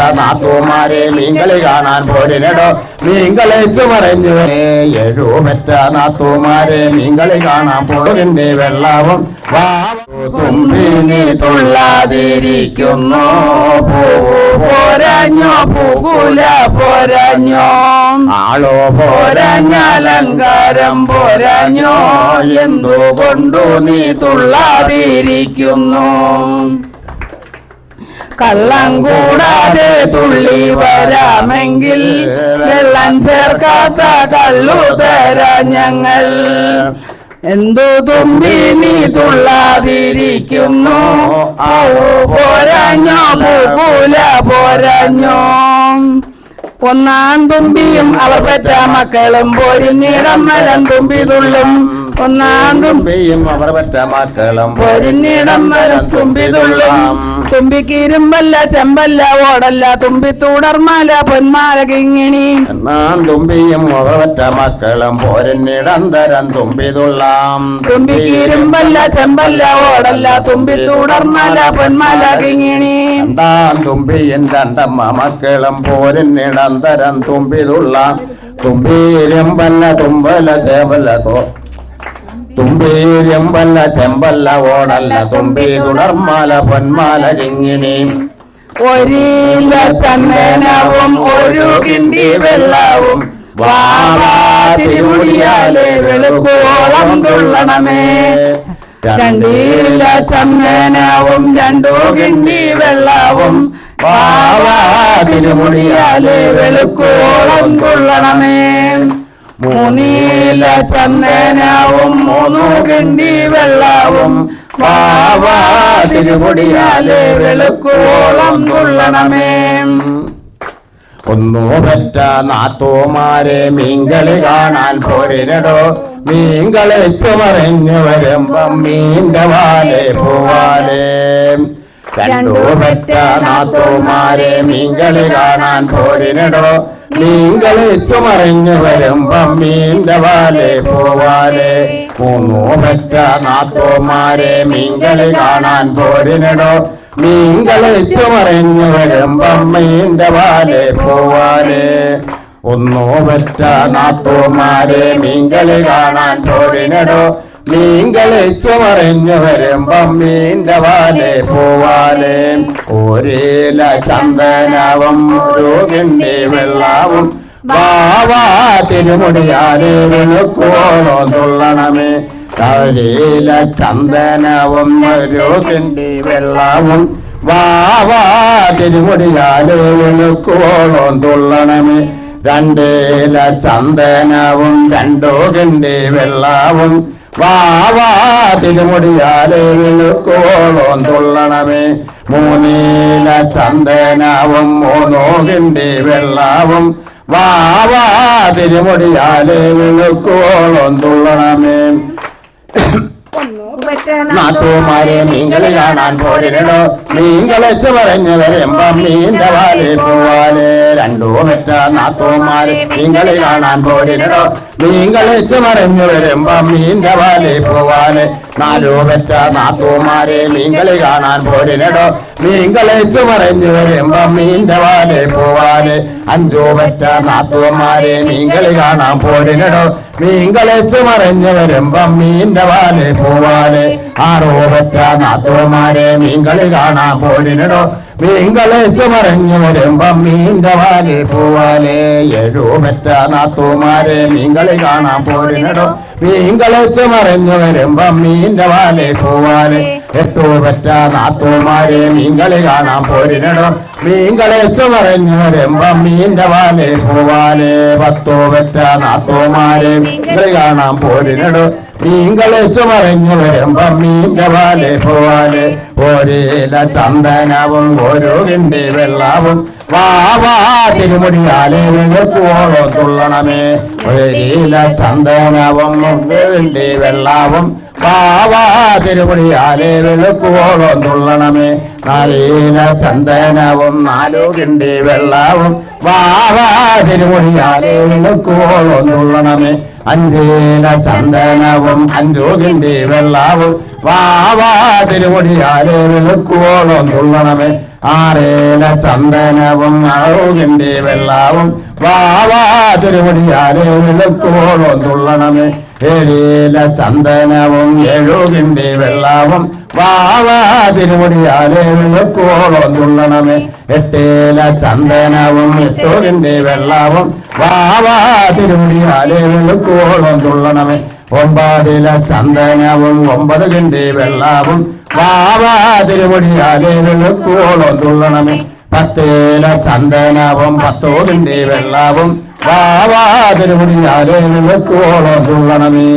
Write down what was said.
നാത്തുമാരെ മീങ്കളി കാണാൻ പോരിനടോ. മീൻകളിച്ചു ചുമറഞ്ഞു എഴുപറ്റ നാത്തുമാരെ മീങ്കളി കാണാൻ പോരിന്റെ വെള്ളവും. തുമ്പിനെ തുള്ളാതിരിക്കുന്നു. പോരഞ്ഞോ പോരാഞ്ഞോ പൂകൂല പോരാഞ്ഞോ. ആളോ പോരാഞ്ഞാലങ്കാരം പോരാഞ്ഞോ. എന്തുകൊണ്ടു നീ തുള്ളാതിരിക്കുന്നു? കള്ളം കൂടാതെ തുള്ളി വരാമെങ്കിൽ വെള്ളം ചേർക്കാത്ത കള്ളു തരാം ഞങ്ങൾ. എന്തു തുമ്പി നീ തുള്ളാതിരിക്കുന്നു. പോരാഞ്ഞോ പൂക്കൂല പോരാഞ്ഞോ. ഒന്നാം തുമ്പിയും അവർ പെറ്റ മക്കളും പോരിന്നിടം മലം തുമ്പി തുള്ളും. ഒന്നാം തുമ്പിയും അവർ പറ്റ മക്കളും പൊരിഞ്ഞിടം മലം തുമ്പി തുള്ളും തുമ്പിക്കിരുമ്പല്ല ചെമ്പല്ല ഓടല്ല. തുമ്പി തുടർമാല പൊന്മാല കിങ്ങിണി. എന്നാം തുമ്പിയും അവർ പറ്റ മക്കളും പോരന്നിടന്തരം തുമ്പി തുള്ളാം തുമ്പിക്കിരുമ്പല്ല ചെമ്പല്ല ഓടല്ല. തുമ്പി തുടർമാല പൊന്മാല കിങ്ങിണി. രണ്ടാം തുമ്പിയും രണ്ടമ്മ മക്കളും പോരന്നിടന്തരം തുമ്പി തുള്ളാം തുമ്പിരുമ്പല്ല തുമ്പല ചേമ്പല്ല തോ തുമ്പീരമ്പല്ല ചെമ്പല്ല ഓടല്ല തുമ്പി തുടർമാല പൊന്മാല കിങ്ങിണി ഒരില ചന്ദനവും ഒരു കിണ്ടി വെള്ളവും വാവാ തിരുമുടിയാലെ വെളുക്കോളം തുള്ളണമേ രണ്ടില ചന്ദനവും രണ്ടു കിണ്ടി വെള്ളവും വാവാ തിരുമുടിയാലെ വെളുക്കോളം തുള്ളണമേ മൂന്നീല ചന്ദനവും മൂന്നു കിണ്ടി വെള്ളവും വാവാ തിരുമുടിയാലെ വെളുക്കോളം തുള്ളണമേ ഒന്നു പറ്റ നാത്തോമാരെ മീൻകളി കാണാൻ പോരിനടോ. മീൻകളിച്ചു മറിഞ്ഞു വരുമ്പം മീന്റെ വാലെ പോവാലേ. രണ്ടു പറ്റ നാത്തോമാരെ മീൻകളി കാണാൻ പോരിനടോ. മീൻകളിച്ചു ചുമറിഞ്ഞു വരുമ്പം മീന്റെ വാലെ പോവാലെ മൂന്നു പറ്റ നാത്തോമാരെ മീൻകളി കാണാൻ പോരിനടോ. മീൻകളിച്ചു ചുമറിഞ്ഞു വരുമ്പം മീന്റെ വാലെ പോവാലെ ഒന്നോ പറ്റ നാത്തോമാരെ മീൻകളി കാണാൻ പോരിനടോ. മീൻകളിച്ചു മറിഞ്ഞു വരുമ്പം വാലെ പോവാലേ ഒരേല ചന്ദനവും രോഗിന്റെ വെള്ളാവും. വാവാ തിരുമുടിയാലെ വെളുക്കോളോ തുള്ളണമേ. കഴിയില ചന്ദനവും രോഗിന്റെ വെള്ളാവും. വാവാ തിരുമുടിയാലെ വിളുക്കോളോ തുള്ളണമേ. രണ്ടേല ചന്ദനവും രണ്ടോ കിണ്ടി വെള്ളവും. വാവാ തുള്ളണമേ. മൂന്നീല ചന്ദനാവും മൂന്നോകിന്റെ വെള്ളാവും. വാവാ തിരുമുടിയാലെ വിളുക്കോളം തുള്ളണമേ. നാട്ടുമാരെ മീൻകളി കാണാൻ പോരിടണോ മീൻകളിച്ച് പറഞ്ഞു വരുമ്പം മീന്റെ വാലെ പോവാലെ. രണ്ടോ പറ്റ നാത്തുമാരെ മീൻകളി കാണാൻ പോരിടണോ മീൻകളിച്ച് മറിഞ്ഞു വരുമ്പം മീന്റെ വാലെ പോവാലെ. നാലു പറ്റ നാത്തുമാരെ കാണാൻ പോരിനടോ. മീങ്കളെ മറിഞ്ഞു വരുമ്പം മീന്റെ വാലെ പോവാലെ. അഞ്ചു പറ്റ നാത്തുമാരെ മീൻകളി കാണാൻ പോരിനടോ. മീങ്കളെ മറിഞ്ഞു വരുമ്പം മീന്റെ വാലെ പോവാലെ. ആറോ പറ്റ നാത്തുമാരെ മീൻകളി കാണാൻ പോരിനടോ. മീൻകളിച്ച് മറിഞ്ഞു വരുമ്പം മീന്റെ വാലെ പോവാലേ ഏഴു പറ്റ നാത്തുമാരെ മീൻകളി കാണാൻ പോരിനടോ. മീൻകളിച്ച് മറിഞ്ഞു വരുമ്പം മീന്റെ വാലെ പോവാലേ എട്ടോ പറ്റ നാത്തുമാരെ മീൻകളി കാണാൻ പോരിനടോ. മീൻകളിച്ച് മറിഞ്ഞു വരുമ്പം മീന്റെ വാലെ പോവാലേ പത്തോ പറ്റ നാത്തുമാരെ മീൻകളി കാണാൻ പോരിനടോ. മീൻകളിച്ചു മറിഞ്ഞു വരുമ്പം മീന്റെ വാലെ പോവാലെ. ഒരേല ചന്ദനവും ഒരു കിണ്ടി വെള്ളവും. വാവാ തിരുമുടിയാലെ വെളുക്കുവോളം തുള്ളണമേ. ഒരേല ചന്ദനവും ഒരു കിണ്ടി വെള്ളവും. വാവാ തിരുമുടിയാലെ വെളുക്കുവോളം തുള്ളണമേ. നാലീല ചന്ദനവും നാലു കിണ്ടി വെള്ളവും. വാവാ തിരുമുടിയാലെ വെളുക്കുവോളം തുള്ളണമേ. അഞ്ചേല ചന്ദനവും അഞ്ചു വെള്ളാവും. വാവാ തിരുമുടിയാലെ വെളുക്കുവോളം തുള്ളണമേ. ആറേല ചന്ദനവും അഴുകിന്റെ വെള്ളാവും. വാവാ തിരുമുടിയാലെ വിളക്കോളം തുള്ളണമേ. ഏഴേല ചന്ദനവും എഴുകിന്റെ വെള്ളാവും. വാവാ തിരുമുടിയാലേ വിളക്കോളം തുള്ളണമേ. എട്ടേല ചന്ദനവും എട്ടോകിന്റെ വെള്ളാവും. വാവാ തിരുമുടിയാലേ വിളക്കോളം തുള്ളണമേ. ഒമ്പതില ചന്ദനവും ഒമ്പത് കിണ്ടി വെള്ളാവും. വാവാ തിരുമുടിയാലേ വിളക്കോളം തുള്ളണമേ. പത്തേല ചന്ദനവും പത്തോതിന്റെ വെള്ളാവും. വാവാ തിരുമുടിയാലെ വിളക്കോളം തുള്ളണമേ